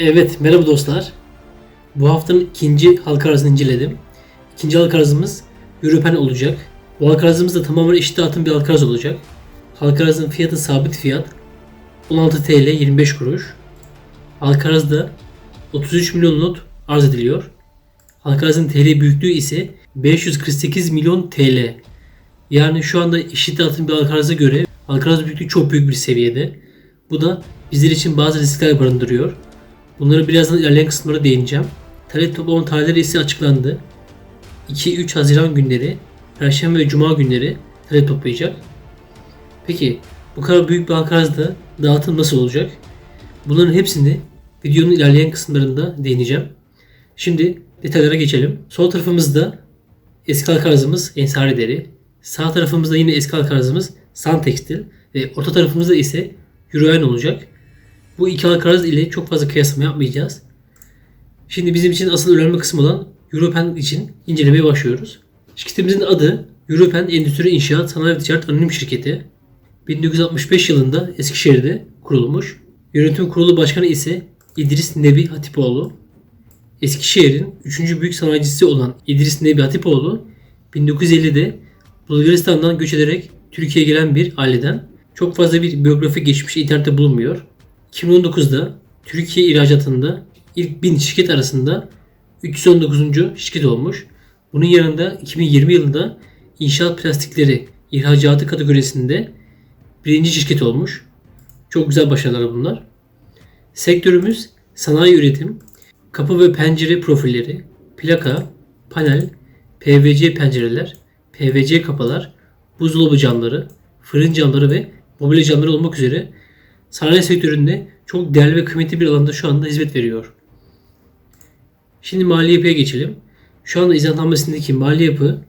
Evet, merhaba dostlar. Bu haftanın ikinci halka arzını inceledim. İkinci halka arzımız Europen olacak. Bu halka arzımız da tamamen eşit dağıtım bir halka arz olacak. Halka arzın fiyatı sabit fiyat 16 TL 25 kuruş. Halka arzda 33 milyon not arz ediliyor. Halka arzın TL büyüklüğü ise 548 milyon TL. Yani şu anda eşit dağıtım bir halka arza göre halka arz büyüklüğü çok büyük bir seviyede. Bu da bizler için bazı riskler barındırıyor. Bunları birazdan ilerleyen kısımlara değineceğim. Talep toplama tarihleri ise açıklandı. 2-3 Haziran günleri, Perşembe ve Cuma günleri talep toplayacak. Peki bu kadar büyük bir halka arzda dağıtım nasıl olacak? Bunların hepsini videonun ilerleyen kısımlarında değineceğim. Şimdi detaylara geçelim. Sol tarafımızda eski halka arzımız Ensari Deri. Sağ tarafımızda yine eski halka arzımız San Tekstil ve orta tarafımızda ise Euroen olacak. Bu iki halka arz ile çok fazla kıyaslama yapmayacağız. Şimdi bizim için asıl önemli kısım olan Europen için incelemeye başlıyoruz. Şirketimizin adı Europen Endüstri İnşaat Sanayi ve Ticaret Anonim Şirketi. 1965 yılında Eskişehir'de kurulmuş. Yönetim kurulu başkanı ise İdris Nebi Hatipoğlu. Eskişehir'in 3. büyük sanayicisi olan İdris Nebi Hatipoğlu 1950'de Bulgaristan'dan göç ederek Türkiye'ye gelen bir aileden çok fazla bir biyografi geçmişi internette bulunmuyor. 2019'da Türkiye ihracatında ilk 1000 şirket arasında 319. şirket olmuş. Bunun yanında 2020 yılında inşaat plastikleri ihracatı kategorisinde birinci şirket olmuş. Çok güzel başarılar bunlar. Sektörümüz sanayi üretim, kapı ve pencere profilleri, plaka, panel, PVC pencereler, PVC kapalar, buzdolabı camları, fırın camları ve mobilya camları olmak üzere sanayi sektöründe çok değerli ve kıymetli bir alanda şu anda hizmet veriyor. Şimdi mali yapıya geçelim. Şu anda izahnamesindeki mali yapı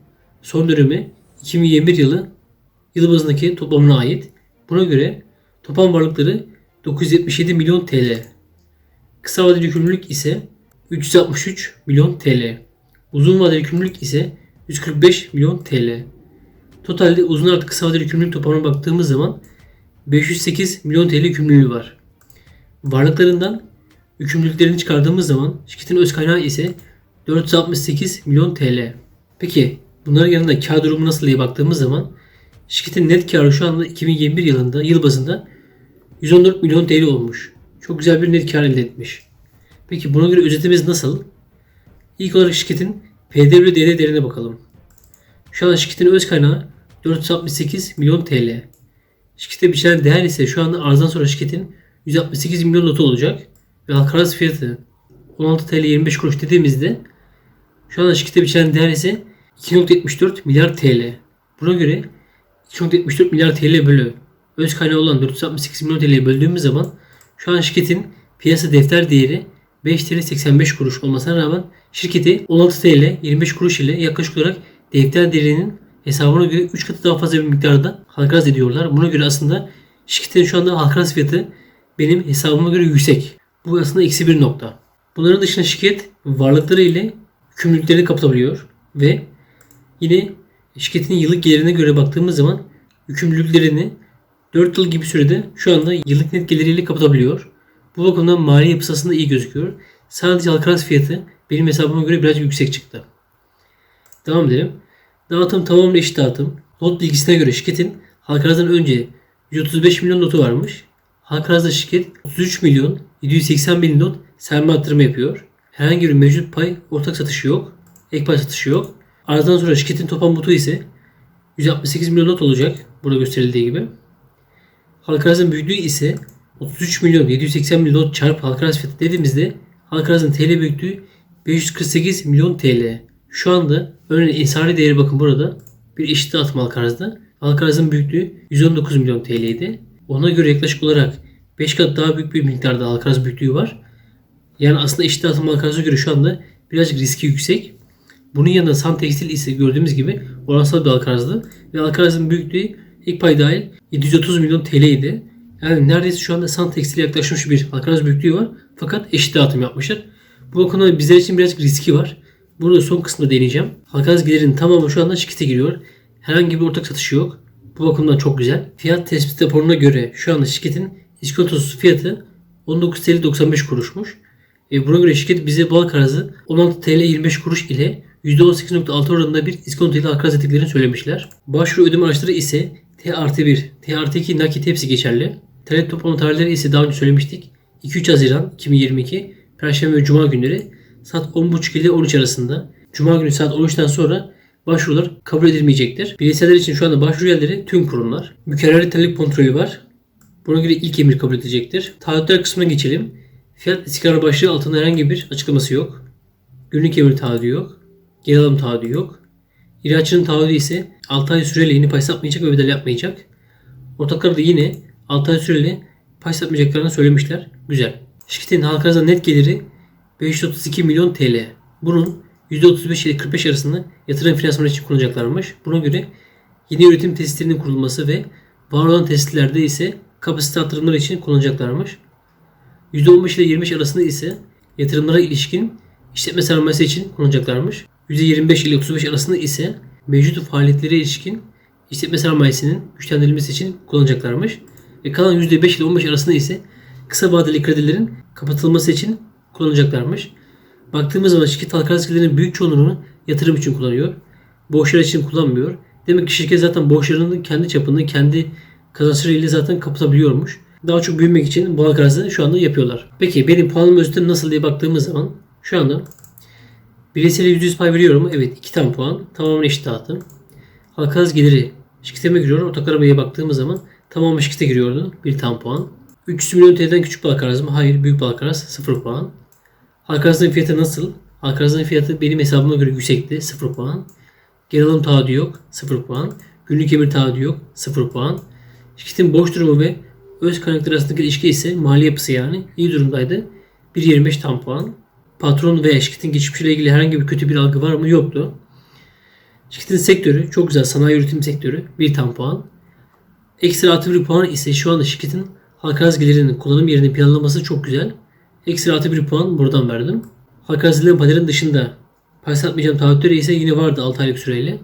son dönemi 2021 yılı yıl bazındaki toplamına ait. Buna göre toplam varlıkları 977 milyon TL. Kısa vadeli yükümlülük ise 363 milyon TL. Uzun vadeli yükümlülük ise 145 milyon TL. Totalde uzun artı kısa vadeli yükümlülük toplamına baktığımız zaman 508 milyon TL yükümlülüğü var. Varlıklarından yükümlülüklerini çıkardığımız zaman şirketin öz kaynağı ise 468 milyon TL. Peki bunların yanında kar durumu nasıl diye baktığımız zaman şirketin net karı şu anda 2021 yılında yıl bazında 114 milyon TL olmuş. Çok güzel bir net kar elde etmiş. Peki buna göre özetimiz nasıl? İlk olarak şirketin değeri değerine bakalım. Şu an şirketin öz kaynağı 468 milyon TL. Şirkete biçilen değer ise şu anda arzdan sonra şirketin 168 milyon notu olacak. Ve halka arz fiyatı 16 TL 25 kuruş dediğimizde şu anda şirkete biçilen değer ise 2.74 milyar TL. Buna göre 2.74 milyar TL bölü öz kaynağı olan 468 milyon TL'ye böldüğümüz zaman şu an şirketin piyasa defter değeri 5 TL 85 kuruş olmasına rağmen şirketi 16 TL 25 kuruş ile yaklaşık olarak defter değerinin hesabına göre 3 katı daha fazla bir miktarda halka arz ediyorlar. Buna göre aslında şirketin şu anda halka arz fiyatı benim hesabıma göre yüksek. Bu aslında eksi bir nokta. Bunların dışında şirket varlıkları ile yükümlülüklerini kapatabiliyor ve yine şirketin yıllık gelirine göre baktığımız zaman yükümlülüklerini 4 yıl gibi sürede şu anda yıllık net geliriyle kapatabiliyor. Bu bakımdan mali yapısı aslında iyi gözüküyor. Sadece halka arz fiyatı benim hesabıma göre biraz yüksek çıktı. Devam edelim. Dağıtım tamamen eşit dağıtım. Not bilgisine göre şirketin halka arzdan önce 135 milyon notu varmış. Halka arzda şirket 33 milyon 780 bin not sermaye arttırma yapıyor. Herhangi bir mevcut pay ortak satışı yok. Ek pay satışı yok. Arzdan sonra şirketin toplam notu ise 168 milyon not olacak. Burada gösterildiği gibi. Halka arzın büyüklüğü ise 33 milyon 780 milyon not çarpı halka arz fiyatı dediğimizde halka arzın TL büyüklüğü 548 milyon TL. Şu anda örneğin insari değeri bakın burada bir eşit dağıtım. Halka arzın büyüklüğü 119 milyon TL. Ona göre yaklaşık olarak 5 kat daha büyük bir miktarda halka arz büyüklüğü var. Yani aslında eşit dağıtım halka arzına göre şu anda birazcık riski yüksek. Bunun yanında San Tekstil ise gördüğümüz gibi oransal bir halka arzdı. Ve halka arzın büyüklüğü ilk pay dahil 730 milyon TL. Yani neredeyse şu anda San Tekstil'e yaklaşmış bir halka arz büyüklüğü var. Fakat eşit dağıtım yapmışlar. Bu bakımdan bizler için birazcık riski var. Bunu son kısmında deneyeceğim. Halka gelirinin tamamı şu anda şirkete giriyor. Herhangi bir ortak satışı yok. Bu bakımdan çok güzel. Fiyat tespit raporuna göre şu anda şirketin iskontosuz fiyatı 19 TL 95 kuruşmuş. E, buna göre şirket bize bu halka arzı 16 TL 25 kuruş ile %18.6 oranında bir iskonto ile halka arz ettiklerini söylemişler. Başvuru ödeme araçları ise T artı 1, T artı 2 nakit hepsi geçerli. Talep toplama tarihleri ise daha önce söylemiştik. 2-3 Haziran 2022 Perşembe ve Cuma günleri saat 10.30 ile 13 arasında. Cuma günü saat 13'ten sonra başvurular kabul edilmeyecektir. Bireyseller için şu anda başvuru yerleri tüm kurumlar. Mükerrer talep kontrolü var. Buna göre ilk emir kabul edilecektir. Taahhütler kısmına geçelim. Fiyat istikrarı başlığı altında herhangi bir açıklaması yok. Günlük emir taahhüdü yok. Geri alım taahhüdü yok. İhracatçının taahhüdü ise 6 ay süreyle yeni pay satmayacak ve bedel yapmayacak. Ortaklar da yine 6 ay süreyle pay satmayacaklarını söylemişler. Güzel. Şirketin halka net geliri 532 milyon TL. Bunun %35 ile 45 arasında yatırım finansmanı için kullanacaklarmış. Buna göre yeni üretim tesislerinin kurulması ve var olan tesislerde ise kapasite artırımları için kullanacaklarmış. %15 ile 25 arasında ise yatırımlara ilişkin işletme sermayesi için kullanacaklarmış. %25 ile 35 arasında ise mevcut faaliyetlere ilişkin işletme sermayesinin güçlendirilmesi için kullanacaklarmış. Ve kalan %5 ile 15 arasında ise kısa vadeli kredilerin kapatılması için kullanacaklarmış. Baktığımız zaman şirket halka arz kredilerinin büyük çoğunluğunu yatırım için kullanıyor. Borçlar için kullanmıyor. Demek ki şirket zaten borçlarını kendi çapında, kendi kazançlarıyla zaten kapatabiliyormuş. Daha çok büyümek için bu halka şu anda yapıyorlar. Peki benim puanım özütüm nasıl diye baktığımız zaman şu anda bireysele %100 pay veriyorum? Evet 2 tam puan. Tamamen eşit dağıtım. Halka geliri şirketime giriyor. Ortak arabaya baktığımız zaman tamamen şirkete giriyordu. 1 tam puan. 300 milyon TL'den küçük arz mı? Hayır. Büyük arz. 0 puan. Halka fiyatı nasıl? Halka fiyatı benim hesabıma göre yüksekti. 0 puan. Geri alım taahhüdü yok. 0 puan. Günlük emir taahhüdü yok. 0 puan. Şirketin borç durumu ve öz kaynakları arasındaki ilişki ise mali yapısı yani iyi durumdaydı. 1.25 tam puan. Patron veya şirketin geçmişiyle ilgili herhangi bir kötü bir algı var mı? Yoktu. Şirketin sektörü çok güzel. Sanayi üretim sektörü 1 tam puan. Ekstra artı bir puan ise şu anda şirketin halka gelirinin kullanım yerinin planlaması çok güzel. Ekstra artı bir puan buradan verdim. Edilen payların dışında pay satmayacağım taahhütleri ise yine vardı 6 aylık süreyle.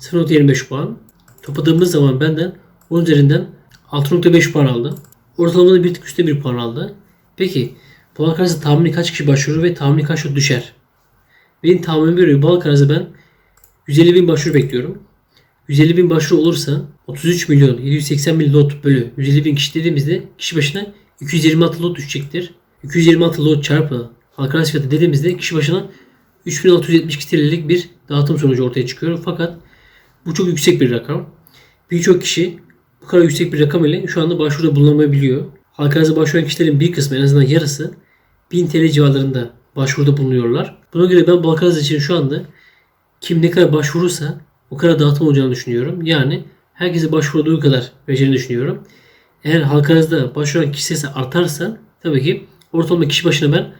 0.25 puan. Topladığımız zaman benden 10 üzerinden 6.5 puan aldı. Ortalamada bir tık üstte bir puan aldı. Peki halka arzda tahmini kaç kişi başvurur ve tahmini kaç kişi düşer? Benim tahminime göre halka arzda ben 150 bin başvuru bekliyorum. 150 bin başvuru olursa 33 milyon 780 bin lot bölü 150 bin kişi dediğimizde kişi başına 226 lot düşecektir. 226 lot çarpı halka arz fiyatı dediğimizde kişi başına 3672 TL'lik bir dağıtım sonucu ortaya çıkıyor. Fakat bu çok yüksek bir rakam. Birçok kişi bu kadar yüksek bir rakam ile şu anda başvuruda bulunamayabiliyor. Halka başvuran kişilerin bir kısmı en azından yarısı 1000 TL civarlarında başvuruda bulunuyorlar. Buna göre ben halka için şu anda kim ne kadar başvurursa o kadar dağıtım olacağını düşünüyorum. Yani herkese başvurduğu kadar vereceğini düşünüyorum. Eğer halka başvuran kişi sayısı artarsa tabii ki ortalama kişi başına ben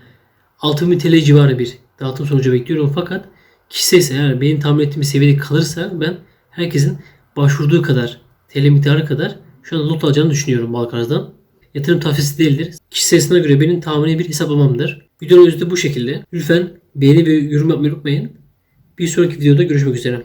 6000 TL civarı bir dağıtım sonucu bekliyorum. Fakat kişi sayısı eğer benim tahmin ettiğim seviyede kalırsa ben herkesin başvurduğu kadar TL miktarı kadar şu anda lot alacağını düşünüyorum arzdan. Yatırım tavsiyesi değildir. Kişi sayısına göre benim tahmini bir hesaplamamdır. Videonun özü de bu şekilde. Lütfen beğeni ve yorum yapmayı unutmayın. Bir sonraki videoda görüşmek üzere.